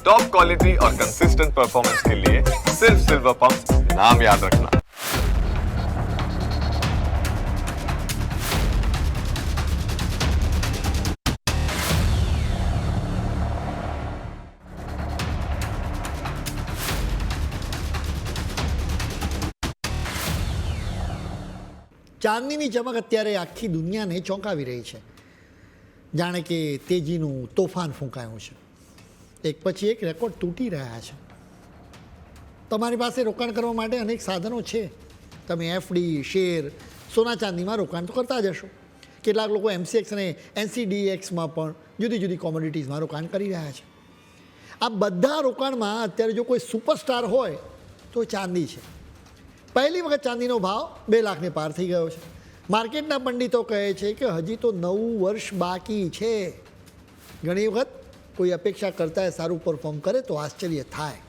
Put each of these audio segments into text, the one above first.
Top quality और consistent performance के लिए सिर्फ सिल्वर पंप नाम याद रखना ચાંદનીની ચમક અત્યારે આખી દુનિયાને ચોંકાવી રહી છે જાણે કે તેજીનું તોફાન ફૂંકાયું છે એક પછી એક રેકોર્ડ તૂટી રહ્યા છે. તમારી પાસે રોકાણ કરવા માટે અનેક સાધનો છે. તમે એફડી શેર, સોના ચાંદીમાં રોકાણ તો કરતા જ હશો. કેટલાક લોકો એમસીએક્સ અને એનસીડીએક્સમાં પણ જુદી જુદી કોમોડિટીઝમાં રોકાણ કરી રહ્યા છે. આ બધા રોકાણમાં અત્યારે જો કોઈ સુપરસ્ટાર હોય તો ચાંદી છે. પહેલી વખત ચાંદીનો ભાવ બે લાખને પાર થઈ ગયો છે. માર્કેટના પંડિતો કહે છે કે હજી તો નવું વર્ષ બાકી છે. ઘણી વખત કોઈ અપેક્ષા કરતાં સારું પરફોર્મ કરે તો આશ્ચર્ય થાય.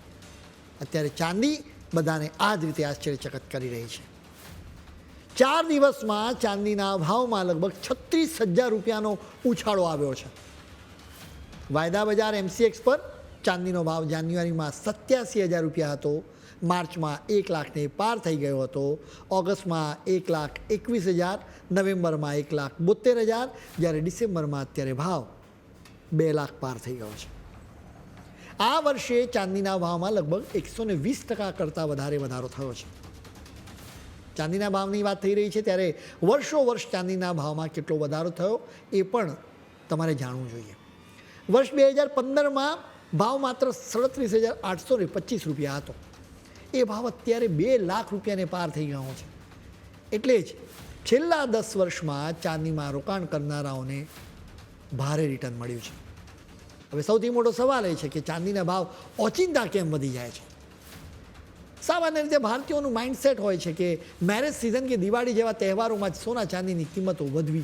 અત્યારે ચાંદી બધાને આ જ રીતે આશ્ચર્યચકત કરી રહી છે. ચાર દિવસમાં ચાંદીના ભાવમાં લગભગ છત્રીસ હજાર રૂપિયાનો ઉછાળો આવ્યો છે. વાયદા બજાર એમસીએક્સ પર ચાંદીનો ભાવ જાન્યુઆરીમાં સત્યાસી હજાર રૂપિયા હતો, માર્ચમાં એક લાખને પાર થઈ ગયો હતો, ઓગસ્ટમાં એક લાખ એકવીસ હજાર, નવેમ્બરમાં એક લાખ બોતેર હજાર, જ્યારે ડિસેમ્બરમાં અત્યારે ભાવ બે લાખ પાર થઈ ગયો છે. આ વર્ષે ચાંદીના ભાવમાં લગભગ એકસો ને વીસ ટકા કરતાં વધારે વધારો થયો છે. ચાંદીના ભાવની વાત થઈ રહી છે ત્યારે વર્ષો વર્ષ ચાંદીના ભાવમાં કેટલો વધારો થયો એ પણ તમારે જાણવું જોઈએ. વર્ષ બે હજાર પંદરમાં ભાવ માત્ર સડત્રીસ હજાર આઠસો ને પચીસ રૂપિયા હતો. એ ભાવ અત્યારે બે લાખ રૂપિયાને પાર થઈ ગયો છે. એટલે જ છેલ્લા દસ વર્ષમાં ચાંદીમાં રોકાણ કરનારાઓને ભારે રિટર્ન મળ્યું છે. હવે સૌથી મોટો સવાલ એ છે કે ચાંદીના ભાવ ઓચિંતા કેમ વધી જાય છે? સામાન્ય રીતે ભારતીયોનું માઇન્ડસેટ હોય છે કે મેરેજ સિઝન કે દિવાળી જેવા તહેવારોમાં જ સોના ચાંદીની કિંમતો વધવી,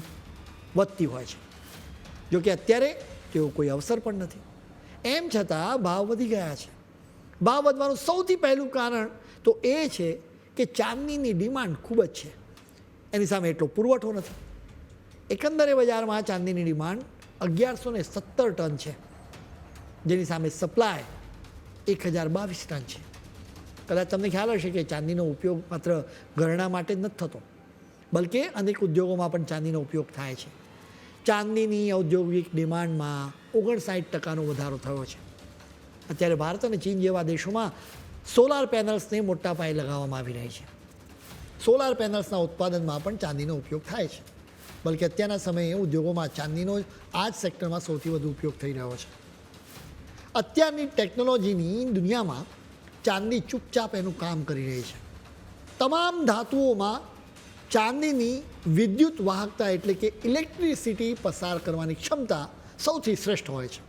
વધતી હોય છે. જો કે અત્યારે તેવો કોઈ અવસર પણ નથી. એમ છતાં ભાવ વધી ગયા છે. ભાવ વધવાનું સૌથી પહેલું કારણ તો એ છે કે ચાંદીની ડિમાન્ડ ખૂબ જ છે. એની સામે એટલો પુરવઠો નથી. એકંદરે બજારમાં ચાંદીની ડિમાન્ડ અગિયારસો સત્તર ટન છે. જેની સામે સપ્લાય એક હજાર બાવીસ ટન છે. કદાચ તમને ખ્યાલ હશે કે ચાંદીનો ઉપયોગ માત્ર ઘરણા માટે જ નથી થતો, બલકે અનેક ઉદ્યોગોમાં પણ ચાંદીનો ઉપયોગ થાય છે. ચાંદીની ઔદ્યોગિક ડિમાન્ડમાં ઓગણસાઠ ટકાનો વધારો થયો છે. અત્યારે ભારત અને ચીન જેવા દેશોમાં સોલાર પેનલ્સને મોટા પાયે લગાવવામાં આવી રહી છે. સોલાર પેનલ્સના ઉત્પાદનમાં પણ ચાંદીનો ઉપયોગ થાય છે, બલકે અત્યારના સમયે ઉદ્યોગોમાં ચાંદીનો આ જ સેક્ટરમાં સૌથી વધુ ઉપયોગ થઈ રહ્યો છે. અત્યારની ટેકનોલોજીની દુનિયામાં ચાંદી ચૂપચાપ એનું કામ કરી રહી છે. તમામ ધાતુઓમાં ચાંદીની વિદ્યુત વાહકતા એટલે કે ઇલેક્ટ્રિસિટી પસાર કરવાની ક્ષમતા સૌથી શ્રેષ્ઠ હોય છે.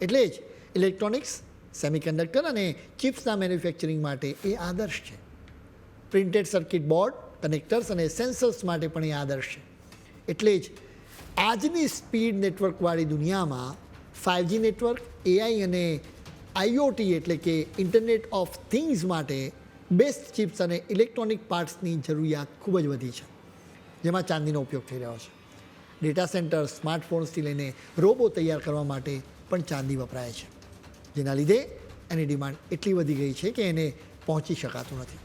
એટલે જ ઇલેક્ટ્રોનિક્સ સેમિકન્ડક્ટર અને ચિપ્સના મેન્યુફેક્ચરિંગ માટે એ આદર્શ છે. પ્રિન્ટેડ સર્કિટ બોર્ડ કનેક્ટર્સ અને સેન્સર્સ માટે પણ એ આદર્શ છે. એટલે જ આજની સ્પીડ નેટવર્કવાળી દુનિયામાં ફાઇવજી નેટવર્ક એઆઈ અને આઈઓટી એટલે કે ઇન્ટરનેટ ઓફ થિંગ્સ માટે બેસ્ટ ચિપ્સ અને ઇલેક્ટ્રોનિક પાર્ટ્સની જરૂરિયાત ખૂબ જ વધી છે, જેમાં ચાંદીનો ઉપયોગ થઈ રહ્યો છે. ડેટા સેન્ટર સ્માર્ટફોન્સથી લઈને રોબો તૈયાર કરવા માટે પણ ચાંદી વપરાય છે. જેના લીધે એની ડિમાન્ડ એટલી વધી ગઈ છે કે એને પહોંચી શકાતું નથી.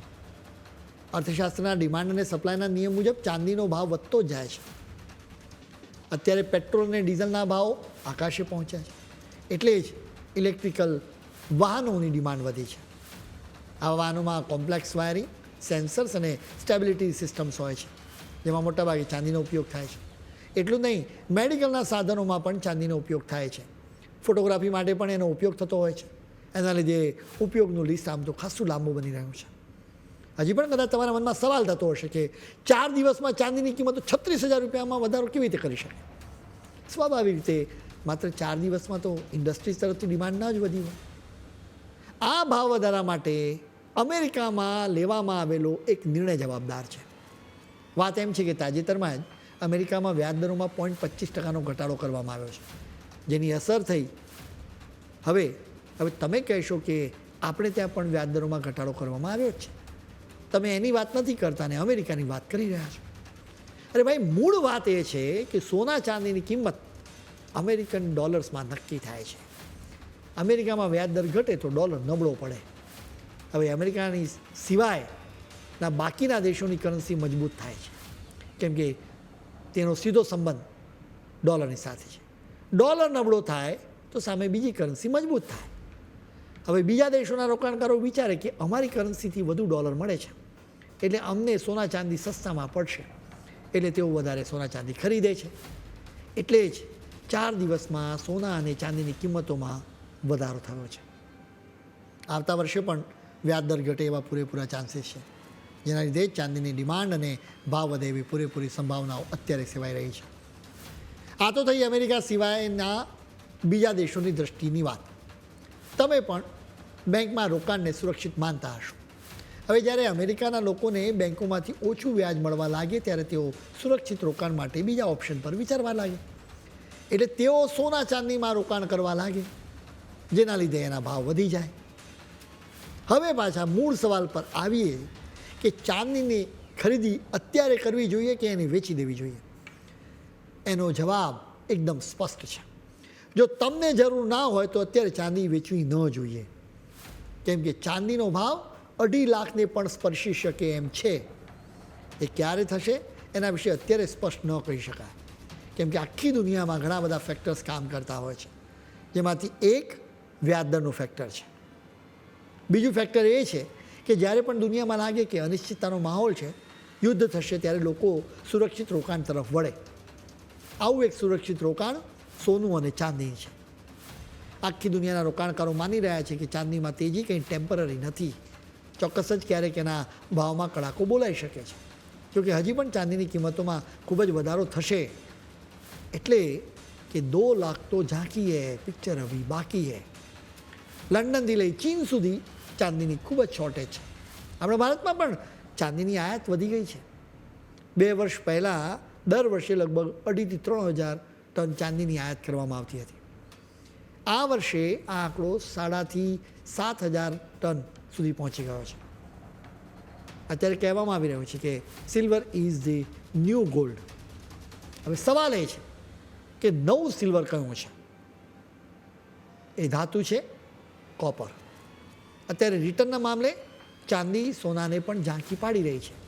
અર્થશાસ્ત્રના ડિમાન્ડ અને સપ્લાયના નિયમ મુજબ ચાંદીનો ભાવ વધતો જ જાય છે. અત્યારે પેટ્રોલ અને ડીઝલના ભાવ આકાશે પહોંચ્યા છે. એટલે જ ઇલેક્ટ્રિકલ વાહનોની ડિમાન્ડ વધી છે. આ વાહનોમાં કોમ્પ્લેક્સ વાયરિંગ, સેન્સર્સ અને સ્ટેબિલિટી સિસ્ટમ્સ હોય છે, જેમાં મોટાભાગે ચાંદીનો ઉપયોગ થાય છે. એટલું નહીં, મેડિકલના સાધનોમાં પણ ચાંદીનો ઉપયોગ થાય છે. ફોટોગ્રાફી માટે પણ એનો ઉપયોગ થતો હોય છે. એના લીધે ઉપયોગનું લિસ્ટ આમ તો ખાસું લાંબુ બની રહ્યું છે. હજી પણ કદાચ તમારા મનમાં સવાલ થતો હશે કે ચાર દિવસમાં ચાંદીની કિંમત છત્રીસ હજાર રૂપિયામાં વધારો કેવી રીતે કરી શકે? સ્વાભાવિક રીતે માત્ર ચાર દિવસમાં તો ઇન્ડસ્ટ્રીઝ તરફથી ડિમાન્ડ ના જ વધી હોય. આ ભાવ વધારા માટે અમેરિકામાં લેવામાં આવેલો એક નિર્ણય જવાબદાર છે. વાત એમ છે કે તાજેતરમાં જ અમેરિકામાં વ્યાજદરોમાં પોઈન્ટ પચીસ ટકાનો ઘટાડો કરવામાં આવ્યો છે. જેની અસર થઈ. હવે હવે તમે કહેશો કે આપણે ત્યાં પણ વ્યાજદરોમાં ઘટાડો કરવામાં આવ્યો છે. તમે એની વાત નથી કરતા ને અમેરિકાની વાત કરી રહ્યા છો. અરે ભાઈ, મૂળ વાત એ છે કે સોના ચાંદીની કિંમત અમેરિકન ડોલર્સમાં નક્કી થાય છે. અમેરિકામાં વ્યાજ દર ઘટે તો ડોલર નબળો પડે. હવે અમેરિકાની સિવાયના બાકીના દેશોની કરન્સી મજબૂત થાય છે. કેમ કે તેનો સીધો સંબંધ ડોલરની સાથે છે. ડોલર નબળો થાય તો સામે બીજી કરન્સી મજબૂત થાય. હવે બીજા દેશોના રોકાણકારો વિચારે કે અમારી કરન્સીથી વધુ ડોલર મળે છે. એટલે અમને સોના ચાંદી સસ્તામાં પડશે. એટલે તેઓ વધારે સોના ચાંદી ખરીદે છે. એટલે જ ચાર દિવસમાં સોના અને ચાંદીની કિંમતોમાં વધારો થયો છે. આવતા વર્ષે પણ વ્યાજ દર ઘટે એવા પૂરેપૂરા ચાન્સીસ છે. જેના લીધે ચાંદીની ડિમાન્ડ અને ભાવ વધે એવી પૂરેપૂરી સંભાવનાઓ અત્યારે સેવાઈ રહી છે. આ તો થઈ અમેરિકા સિવાયના બીજા દેશોની દ્રષ્ટિની વાત. તમે પણ બેંકમાં રોકાણને સુરક્ષિત માનતા હશો. હવે જ્યારે અમેરિકાના લોકોને બેંકોમાંથી ઓછું વ્યાજ મળવા લાગે ત્યારે તેઓ સુરક્ષિત રોકાણ માટે બીજા ઓપ્શન પર વિચારવા લાગે. એટલે તેઓ સોના ચાંદીમાં રોકાણ કરવા લાગે, જેના લીધે એના ભાવ વધી જાય. હવે પાછા મૂળ સવાલ પર આવીએ કે ચાંદીની ખરીદી અત્યારે કરવી જોઈએ કે એને વેચી દેવી જોઈએ? એનો જવાબ એકદમ સ્પષ્ટ છે. જો તમને જરૂર ના હોય તો અત્યારે ચાંદી વેચવી ન જોઈએ. કેમ કે ચાંદીનો ભાવ અઢી લાખને પણ સ્પર્શી શકે એમ છે. એ ક્યારે થશે? એના વિશે અત્યારે સ્પષ્ટ ન કહી શકાય. કેમ કે આખી દુનિયામાં ઘણા બધા ફેક્ટર્સ કામ કરતા હોય છે. જેમાંથી એક વ્યાજદરનું ફેક્ટર છે. બીજું ફેક્ટર એ છે કે જ્યારે પણ દુનિયામાં લાગે કે અનિશ્ચિતતાનો માહોલ છે, યુદ્ધ થશે ત્યારે લોકો સુરક્ષિત રોકાણ તરફ વળે. આવું એક સુરક્ષિત રોકાણ સોનું અને ચાંદી છે. આખી દુનિયાના રોકાણકારો માની રહ્યા છે કે ચાંદીમાં તેજી કંઈ ટેમ્પરરી નથી. ચોક્કસ જ ક્યારેક એના ભાવમાં કડાકો બોલાઈ શકે છે. જોકે હજી પણ ચાંદીની કિંમતોમાં ખૂબ જ વધારો થશે. એટલે કે દો લાખ તો ઝાંકી હે પિક્ચર અભી બાકી હે લંડનથી લઈ ચીન સુધી ચાંદીની ખૂબ જ શોર્ટેજ છે. આપણા ભારતમાં પણ ચાંદીની આયાત વધી ગઈ છે. બે વર્ષ પહેલાં દર વર્ષે લગભગ અઢીથી ત્રણ હજાર ટન ચાંદીની આયાત કરવામાં આવતી હતી. આ વર્ષે આ આંકડો સાડાથી સાત હજાર ટન સુધી પહોંચી ગયો છે. અત્યારે કહેવામાં આવી રહ્યું છે કે silver is the new gold. હવે સવાલ એ છે કે નવું સિલ્વર કયું છે? એ ધાતુ છે કોપર. અત્યારે રિટર્નના મામલે ચાંદી સોનાને પણ ઝાંખી પાડી રહી છે.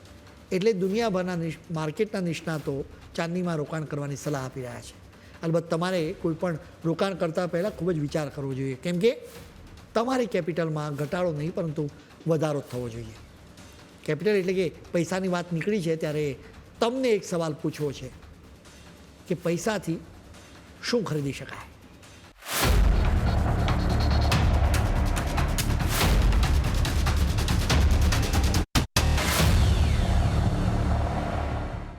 એટલે દુનિયાભરના માર્કેટના નિષ્ણાતો ચાંદીમાં રોકાણ કરવાની સલાહ આપી રહ્યા છે. અલબત્ત તમારે કોઈ પણ રોકાણ કરતાં પહેલાં ખૂબ જ વિચાર કરવો જોઈએ. કેમ કે તમારી કેપિટલમાં ઘટાડો નહીં, પરંતુ વધારો થવો જોઈએ. કેપિટલ એટલે કે પૈસાની વાત નીકળી છે ત્યારે તમને એક સવાલ પૂછવો છે કે પૈસાથી શું ખરીદી શકાય?